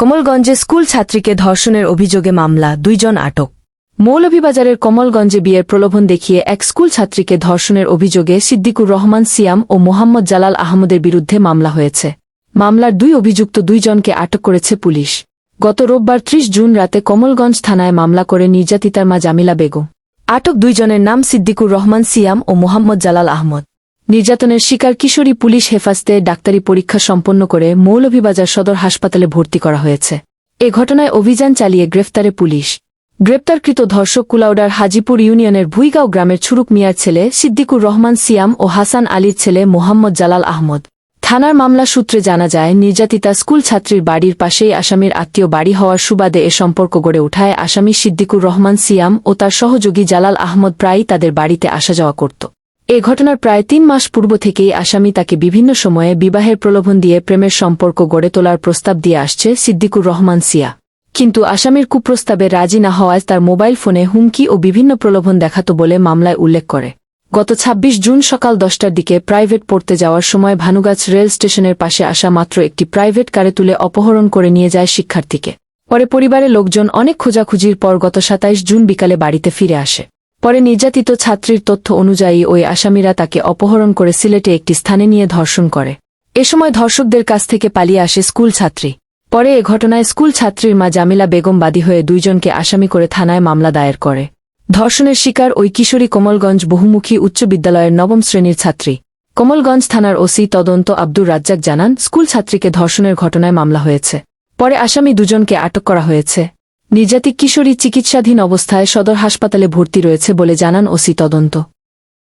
কমলগঞ্জে school ছাত্রীকে ধর্ষণের অভিযোগে মামলা, দুইজন আটক। মৌলভীবাজারের কমলগঞ্জে বিয়ের প্রলোভন দেখিয়ে এক স্কুল ছাত্রীকে ধর্ষণের অভিযোগে সিদ্দিকুর রহমান, সিয়াম ও মোহাম্মদ জালাল আহমদের বিরুদ্ধে মামলা হয়েছে। মামলার দুই অভিযুক্ত দুইজনকে আটক করেছে পুলিশ। গত রোববার ত্রিশ জুন রাতে কমলগঞ্জ থানায় মামলা করে নির্যাতিতার মা জামিলা বেগম। আটক দুইজনের নাম সিদ্দিকুর রহমান, সিয়াম ও মোহাম্মদ জালাল আহমদ। নির্যাতনের শিকার কিশোরী পুলিশ হেফাজতে ডাক্তারি পরীক্ষা সম্পন্ন করে মৌলভীবাজার সদর হাসপাতালে ভর্তি করা হয়েছে। এ ঘটনায় অভিযান চালিয়ে গ্রেফতারে পুলিশ। গ্রেপ্তারকৃত ধর্ষক কুলাউডার হাজিপুর ইউনিয়নের ভুইগাঁও গ্রামের ছুরুক মিয়ার ছেলে সিদ্দিকুর রহমান সিয়াম ও হাসান আলীর ছেলে মোহাম্মদ জালাল আহমদ। থানার মামলা সূত্রে জানা যায়, নির্যাতিতা স্কুল ছাত্রীর বাড়ির পাশেই আসামির আত্মীয় বাড়ি হওয়ার সুবাদে এ সম্পর্ক গড়ে উঠায় আসামি সিদ্দিকুর রহমান সিয়াম ও তার সহযোগী জালাল আহমদ প্রায়ই তাদের বাড়িতে আসা যাওয়া করত। এ ঘটনার প্রায় তিন মাস পূর্ব থেকেই আসামি তাকে বিভিন্ন সময়ে বিবাহের প্রলোভন দিয়ে প্রেমের সম্পর্ক গড়ে তোলার প্রস্তাব দিয়ে আসছে সিদ্দিকুর রহমান সিয়া। কিন্তু আসামির কুপ্রস্তাবে রাজি না হওয়ায় তার মোবাইল ফোনে হুমকি ও বিভিন্ন প্রলোভন দেখাত বলে মামলায় উল্লেখ করে। গত ২৬ জুন সকাল দশটার দিকে প্রাইভেট পড়তে যাওয়ার সময় ভানুগাছ রেল স্টেশনের পাশে আসা মাত্র একটি প্রাইভেট কারে তুলে অপহরণ করে নিয়ে যায় শিক্ষার্থীকে। পরে পরিবারের লোকজন অনেক খোঁজাখুঁজির পর গত ২৭ জুন বিকালে বাড়িতে ফিরে আসে। পরে নির্যাতিত ছাত্রীর তথ্য অনুযায়ী ওই আসামিরা তাকে অপহরণ করে সিলেটে একটি স্থানে নিয়ে ধর্ষণ করে। এ সময় ধর্ষকদের কাছ থেকে পালিয়ে আসে স্কুল ছাত্রী। পরে এ ঘটনায় স্কুল ছাত্রীর মা জামিলা বেগম বাদী হয়ে দুইজনকে আসামি করে থানায় মামলা দায়ের করে। ধর্ষণের শিকার ওই কিশোরী কোমলগঞ্জ বহুমুখী উচ্চ বিদ্যালয়ের নবম শ্রেণির ছাত্রী। কোমলগঞ্জ থানার ওসি তদন্ত আব্দুর রাজ্জাক জানান, স্কুল ছাত্রীকে ধর্ষণের ঘটনায় মামলা হয়েছে। পরে আসামি দুজনকে আটক করা হয়েছে। নির্যাতিক কিশোরী চিকিৎসাধীন অবস্থায় সদর হাসপাতালে ভর্তি রয়েছে বলে জানান ওসি তদন্ত।